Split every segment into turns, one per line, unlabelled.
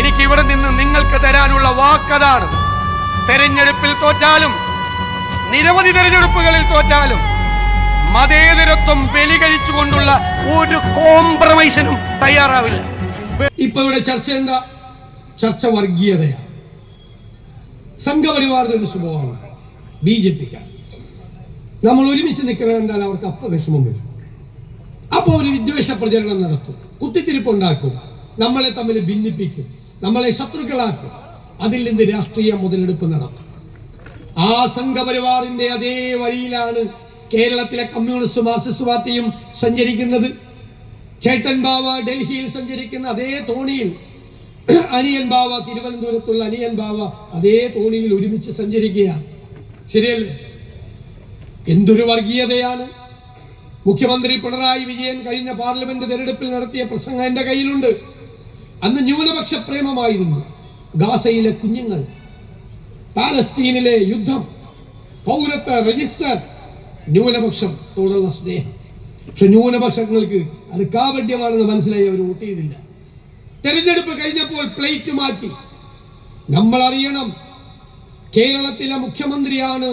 എനിക്ക് ഇവിടെ നിന്ന് നിങ്ങൾക്ക് തരാനുള്ള വാക്കതാണ്. തെരഞ്ഞെടുപ്പിൽ തോറ്റാലും നിരവധി തെരഞ്ഞെടുപ്പുകളിൽ തോറ്റാലും മതേതരത്വം ബലികഴിച്ചുകൊണ്ടുള്ള ഒരു കോംപ്രമൈസിനും തയ്യാറാവില്ല.
ഇപ്പൊ ഇവിടെ ചർച്ച എന്താ? ചർച്ച വർഗീയതയാണ്. സംഘപരിവാറിന്റെ ഒരു സ്വഭാവമാണ് ബി ജെ പിക്ക് നമ്മൾ ഒരുമിച്ച് നിൽക്കണമെന്നാൽ അവർക്ക് അപ്പ വിഷമം വരും. അപ്പോൾ ഒരു വിദ്വേഷ പ്രചരണം നടത്തും കുത്തിത്തിരിപ്പുണ്ടാക്കും നമ്മളെ തമ്മിൽ ഭിന്നിപ്പിക്കും. നമ്മളെ ശത്രുക്കളാക്കും. അതിൽ നിന്ന് രാഷ്ട്രീയ മുതലെടുപ്പ് നടത്തും ആ സംഘപരിവാറിന്റെ അതേ വഴിയിലാണ് കേരളത്തിലെ കമ്മ്യൂണിസ്റ്റ് മാർസിസ്റ്റ് പാർട്ടിയും സഞ്ചരിക്കുന്നത്. ചേട്ടൻ ബാവ ഡൽഹിയിൽ സഞ്ചരിക്കുന്ന അതേ തോണിയിൽ അനിയൻ ബാവ തിരുവനന്തപുരത്തുള്ള അനിയൻ ബാവ അതേ തോണിയിൽ ഒരുമിച്ച് സഞ്ചരിക്കുകയാണ്. ശരിയല്ലേ? എന്തൊരു വർഗീയതയാണ്. മുഖ്യമന്ത്രി പിണറായി വിജയൻ കഴിഞ്ഞ പാർലമെന്റ് തെരഞ്ഞെടുപ്പിൽ നടത്തിയ പ്രസംഗം എന്റെ കയ്യിലുണ്ട്. അന്ന് ന്യൂനപക്ഷ പ്രേമമായിരുന്നു ഗാസയിലെ കുഞ്ഞുങ്ങൾ. പാലസ്തീനിലെ യുദ്ധം പൗരത്വ രജിസ്റ്റർ ന്യൂനപക്ഷത്തോടുള്ള സ്നേഹം. പക്ഷെ ന്യൂനപക്ഷങ്ങൾക്ക് അത് കാപട്യമാണെന്ന് മനസ്സിലായി അവർ വോട്ട് തെരഞ്ഞെടുപ്പ് കഴിഞ്ഞപ്പോൾ പ്ലേറ്റ് മാറ്റി. നമ്മൾ അറിയണം കേരളത്തിലെ മുഖ്യമന്ത്രിയാണ്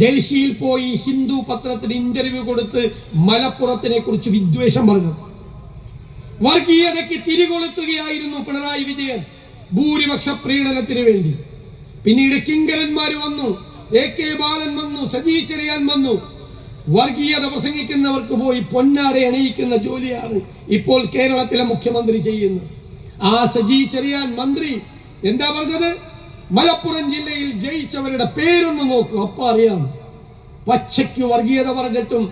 ഡൽഹിയിൽ പോയി ഹിന്ദു പത്രത്തിന് ഇന്റർവ്യൂ കൊടുത്ത് മലപ്പുറത്തിനെ കുറിച്ച് വിദ്വേഷം പറഞ്ഞത്. വർഗീയതയ്ക്ക് തിരികൊളുത്തുകയായിരുന്നു പിണറായി വിജയൻ ഭൂരിപക്ഷ പ്രീണനത്തിന് വേണ്ടി. പിന്നീട് കിങ്കരന്മാർ വന്നു എ കെ ബാലൻ വന്നു സജി ചെറിയാൻ വന്നു. വർഗീയത പ്രസംഗിക്കുന്നവർക്ക് പോയി പൊന്നാടെ അണിയിക്കുന്ന ജോലിയാണ് ഇപ്പോൾ കേരളത്തിലെ മുഖ്യമന്ത്രി ചെയ്യുന്നത്. ആ സജി ചെറിയാൻ മന്ത്രി എന്താ പറഞ്ഞത്? മലപ്പുറം ജില്ലയിൽ ജയിച്ചവരുടെ പേരൊന്ന് നോക്കൂ അപ്പ അറിയാം. പച്ചയ്ക്ക് വർഗീയത പറഞ്ഞിട്ടും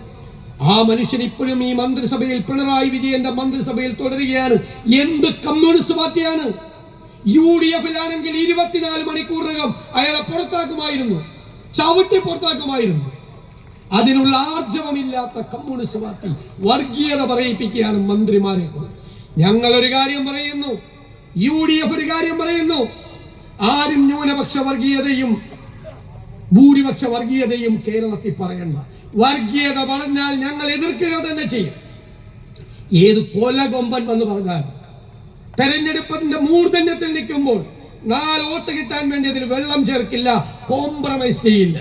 ആ മനുഷ്യൻ ഇപ്പോഴും ഈ മന്ത്രിസഭയിൽ പിണറായി വിജയന്റെ മന്ത്രിസഭയിൽ തുടരുകയാണ്. എന്ത് കമ്മ്യൂണിസ്റ്റ് പാർട്ടിയാണ്? യു ഡി എഫിലാണെങ്കിൽ ഇരുപത്തിനാല് മണിക്കൂറിനകം അയാളെ പുറത്താക്കുമായിരുന്നു. ചവിട്ടി പുറത്താക്കുമായിരുന്നു. അതിനുള്ള ആർജവമില്ലാത്ത കമ്മ്യൂണിസ്റ്റ് പാർട്ടി വർഗീയത പറയിപ്പിക്കുകയാണ് മന്ത്രിമാരെ ഞങ്ങൾ ഒരു കാര്യം പറയുന്നു. യു ഡി എഫ് ഒരു കാര്യം പറയുന്നു. ആരും ന്യൂനപക്ഷ വർഗീയതയും ഭൂരിപക്ഷ വർഗീയതയും കേരളത്തിൽ പറയണ്ട വർഗീയത പറഞ്ഞാൽ ഞങ്ങൾ എതിർക്കുക തന്നെ ചെയ്യും. ഏത് കൊലകൊമ്പൻ വന്ന് പറഞ്ഞാൽ തെരഞ്ഞെടുപ്പിന്റെ മൂർധന്യത്തിൽ നിൽക്കുമ്പോൾ നാല് വോട്ട് കിട്ടാൻ വേണ്ടി അതിൽ വെള്ളം ചേർക്കില്ല കോംപ്രമൈസ് ചെയ്യില്ല.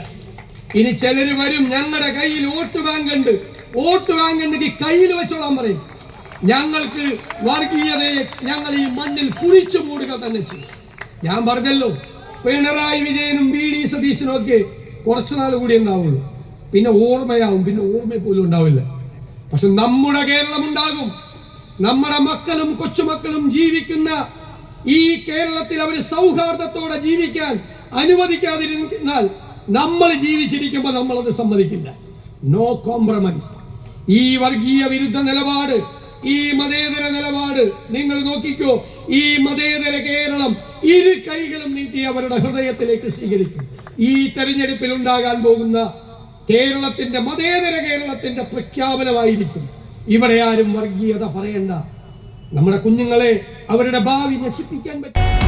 ഇനി ചിലര് വരും ഞങ്ങളുടെ കയ്യിൽ വോട്ട് ബാങ്ക് വോട്ട് ബാങ്ക് കയ്യിൽ വെച്ചോളാൻ പറയും. ഞങ്ങൾക്ക് വർഗീയതയെ ഞങ്ങൾ ഈ മണ്ണിൽ കുഴിച്ചു മൂടുക തന്നെ ചെയ്യും. ഞാൻ പറഞ്ഞല്ലോ പിണറായി വിജയനും ബി ഡി സതീശനും ഒക്കെ കുറച്ചു നാൾ കൂടി ഉണ്ടാവുള്ളൂ. പിന്നെ ഓർമ്മയാവും പിന്നെ ഓർമ്മ പോലും ഉണ്ടാവില്ല. പക്ഷെ നമ്മുടെ കേരളം ഉണ്ടാകും നമ്മുടെ മക്കളും കൊച്ചുമക്കളും ജീവിക്കുന്ന ഈ കേരളത്തിൽ അവർ സൗഹാർദ്ദത്തോടെ ജീവിക്കാൻ അനുവദിക്കാതിരുന്നാൽ നമ്മൾ ജീവിച്ചിരിക്കുമ്പോൾ നമ്മളത് സമ്മതിക്കില്ല. നോ കോംപ്രമൈസ് ഈ വർഗീയ വിരുദ്ധ നിലപാട് ഈ മതേതര നിലപാട് നിങ്ങൾ നോക്കിക്കോ. ഈ മതേതര കേരളം ഇരു കൈകളും നീട്ടി അവരുടെ ഹൃദയത്തിലേക്ക് സ്വീകരിക്കും. ഈ തെരഞ്ഞെടുപ്പിൽ ഉണ്ടാകാൻ പോകുന്ന കേരളത്തിന്റെ മതേതര കേരളത്തിന്റെ പ്രഖ്യാപനമായിരിക്കും. ഇവിടെ ആരും വർഗീയത പറയണ്ട. നമ്മുടെ കുഞ്ഞുങ്ങളെ അവരുടെ ഭാവി നശിപ്പിക്കാൻ പറ്റും.